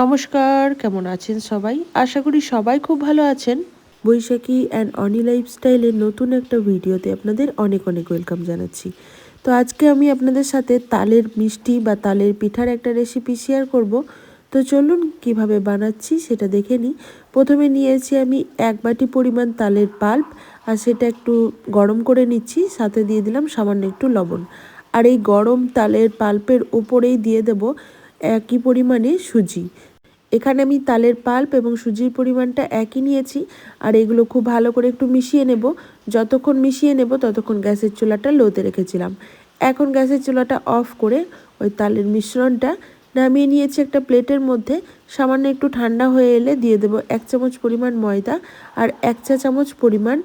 নমস্কার, কেমন আছেন সবাই? আশা করি সবাই খুব ভালো আছেন। বৈশাখী অ্যান্ড অনি লাইফস্টাইলের নতুন একটা ভিডিওতে আপনাদের অনেক অনেক ওয়েলকাম জানাচ্ছি। তো আজকে আমি আপনাদের সাথে তালের মিষ্টি বা তালের পিঠার একটা রেসিপি শেয়ার করব। তো চলুন কীভাবে বানাচ্ছি সেটা দেখে নিই। প্রথমে নিয়েছি আমি এক বাটি পরিমাণ তালের পাল্প আর সেটা একটু গরম করে নিচ্ছি, সাথে দিয়ে দিলাম সামান্য একটু লবণ। আর এই গরম তালের পাল্পের উপরেই দিয়ে দেব একই পরিমাণে সুজি। এখানে আমি তালের পাল্প এবং সুজির পরিমাণটা একই নিয়েছি আর এগুলো খুব ভালো করে একটু মিশিয়ে নেব। যতক্ষণ মিশিয়ে নেব, ততক্ষণ গ্যাসের চুলাটা লোতে রেখেছিলাম। এখন গ্যাসের চুলাটা অফ করে ওই তালের মিশ্রণটা নামিয়ে নিয়েছি একটা প্লেটের মধ্যে। সামান্য একটু ঠান্ডা হয়ে এলে দিয়ে দেবো এক চামচ পরিমাণ ময়দা আর এক চা চামচ পরিমাণ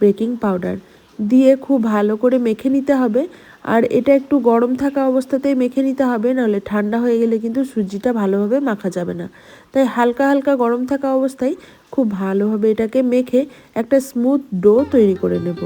বেকিং পাউডার। দিয়ে খুব ভালো করে মেখে নিতে হবে আর এটা একটু গরম থাকা অবস্থাতেই মেখে নিতে হবে, নাহলে ঠান্ডা হয়ে গেলে কিন্তু সুজিটা ভালোভাবে মাখা যাবে না। তাই হালকা হালকা গরম থাকা অবস্থায় খুব ভালোভাবে এটাকে মেখে একটা স্মুথ ডো তৈরি করে নেব।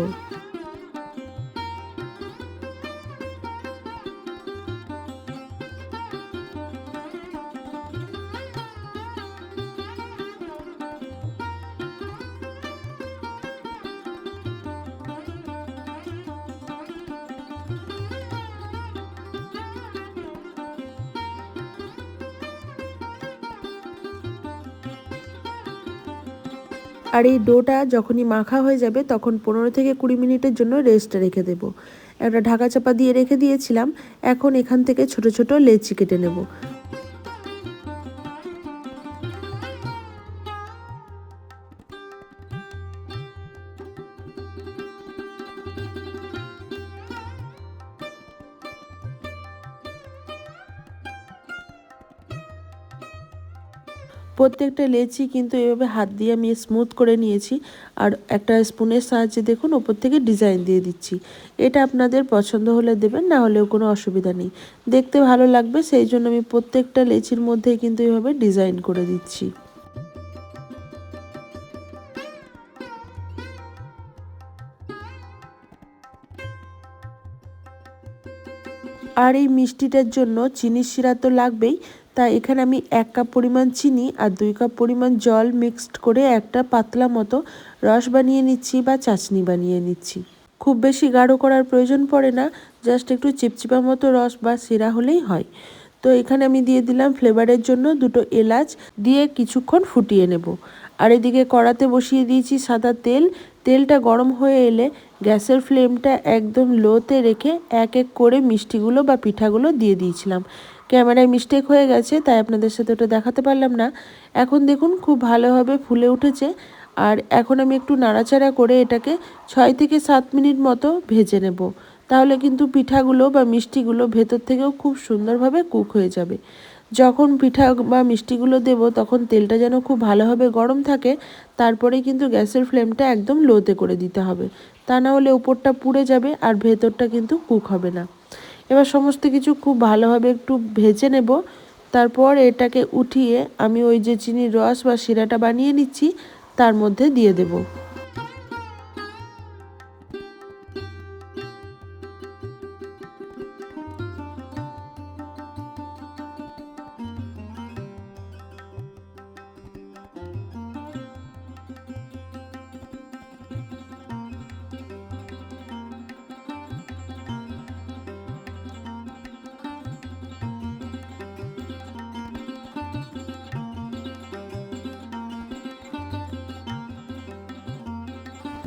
আর এই ডোটা যখনই মাখা হয়ে যাবে তখন পনেরো থেকে কুড়ি মিনিটের জন্য রেস্টে রেখে দেব। একটা ঢাকা চাপা দিয়ে রেখে দিয়েছিলাম। এখন এখান থেকে ছোট ছোট লেচি কেটে নেব। প্রত্যেকটা লেচি কিন্তু এভাবে হাত দিয়ে আমি স্মুথ করে নিয়েছি। আর একটা স্পুনের সাহায্যে দেখুন, ওপর থেকে ডিজাইন দিয়ে দিচ্ছি। এটা আপনাদের পছন্দ হলে দেবেন, না হলেও কোনো অসুবিধা নেই। দেখতে ভালো লাগবে, সেই জন্য আমি প্রত্যেকটা লেচির মধ্যে কিন্তু এভাবে ডিজাইন করে দিচ্ছি। আর এই মিষ্টিটার জন্য চিনির শিরা তো লাগবেই তাই এখানে আমি এক কাপ পরিমাণ চিনি আর দুই কাপ পরিমাণ জল মিক্সড করে একটা পাতলা মতো রস বানিয়ে নিচ্ছি বা চাশনি বানিয়ে নিচ্ছি। খুব বেশি গাঢ় করার প্রয়োজন পড়ে না জাস্ট একটু চিপচিপা মতো রস বা সিরা হলেই হয়। তো এখানে আমি দিয়ে দিলাম ফ্লেভারের জন্য দুটো এলাচ দিয়ে কিছুক্ষণ ফুটিয়ে নেব। আর এদিকে কড়াতে বসিয়ে দিয়েছি সাদা তেল। তেলটা গরম হয়ে এলে গ্যাসের ফ্লেমটা একদম লোতে রেখে এক এক করে মিষ্টিগুলো বা পিঠাগুলো দিয়ে দিয়েছিলাম। ক্যামেরায় মিস্টেক হয়ে গেছে, তাই আপনাদের সাথে ওটা দেখাতে পারলাম না। এখন দেখুন, খুব ভালোভাবে ফুলে উঠেছে। আর এখন আমি একটু নাড়াচাড়া করে এটাকে ছয় থেকে সাত মিনিট মতো ভেজে নেব। তাহলে কিন্তু পিঠাগুলো বা মিষ্টিগুলো ভেতর থেকেও খুব সুন্দরভাবে কুক হয়ে যাবে। যখন পিঠা বা মিষ্টিগুলো দেব, তখন তেলটা যেন খুব ভালোভাবে গরম থাকে তারপরে কিন্তু গ্যাসের ফ্লেমটা একদম লোতে করে দিতে হবে। তা না হলে উপরটা পুড়ে যাবে আর ভেতরটা কিন্তু কুক হবে না। এবার সমস্ত কিছু খুব ভালোভাবে একটু ভেজে নেব। তারপর এটাকে উঠিয়ে আমি ওই যে চিনির রস বা শিরাটা বানিয়ে নিচ্ছি, তার মধ্যে দিয়ে দেবো।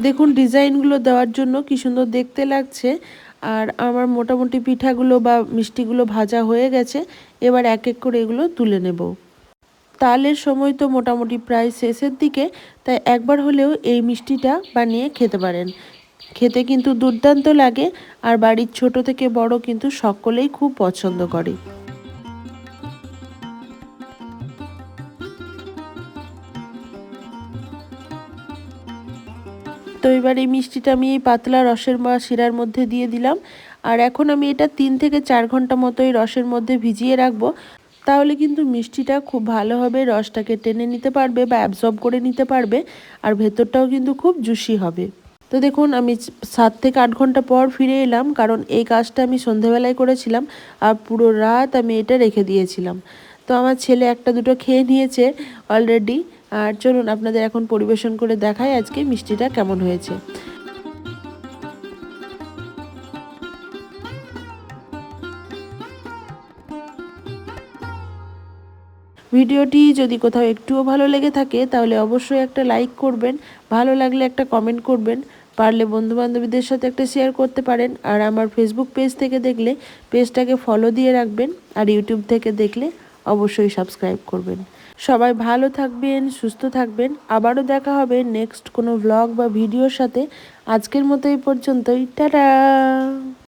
দেখুন, ডিজাইনগুলো দেওয়ার জন্য কি সুন্দর দেখতে লাগছে। আর আমার মোটামুটি পিঠাগুলো বা মিষ্টিগুলো ভাজা হয়ে গেছে। এবার এক এক করে এগুলো তুলে নেব। তালের সময় তো মোটামুটি প্রায় শেষের দিকে, তাই একবার হলেও এই মিষ্টিটা বানিয়ে খেতে পারেন। খেতে কিন্তু দুর্দান্ত লাগে, আর বাড়ির ছোট থেকে বড় কিন্তু সকলেই খুব পছন্দ করে। তো এবার এই মিষ্টিটা আমি এই পাতলা রসের বা শিরার মধ্যে দিয়ে দিলাম। আর এখন আমি এটা তিন থেকে চার ঘণ্টা মতো এই রসের মধ্যে ভিজিয়ে রাখব। তাহলে কিন্তু মিষ্টিটা খুব ভালোভাবে রসটাকে টেনে নিতে পারবে বা অ্যাবজর্ব করে নিতে পারবে, আর ভেতরটাও কিন্তু খুব জুসি হবে। তো দেখুন, আমি সাত থেকে আট ঘণ্টা পর ফিরে এলাম, কারণ এই কাজটা আমি সন্ধেবেলায় করেছিলাম, আর পুরো রাত আমি এটা রেখে দিয়েছিলাম। তো আমার ছেলে একটা দুটো খেয়ে নিয়েছে অলরেডি আর চলুন আপনাদের এখন পরিবেশন করে দেখাই আজকে মিষ্টিটা কেমন হয়েছে। ভিডিওটি যদি কোথাও একটুও ভালো লেগে থাকে, তাহলে অবশ্যই একটা লাইক করবেন, ভালো লাগলে একটা কমেন্ট করবেন, পারলে বন্ধু বান্ধবীদের সাথে একটা শেয়ার করতে পারেন, আর আমার ফেসবুক পেজ থেকে দেখলে পেজটাকে ফলো দিয়ে রাখবেন, আর ইউটিউব থেকে দেখলে অবশ্যই সাবস্ক্রাইব করবেন। সবাই ভালো থাকবেন, সুস্থ থাকবেন। আবারও দেখা হবে নেক্সট কোনো ব্লগ বা ভিডিওর সাথে। আজকের মতো এই পর্যন্তই। টাটা!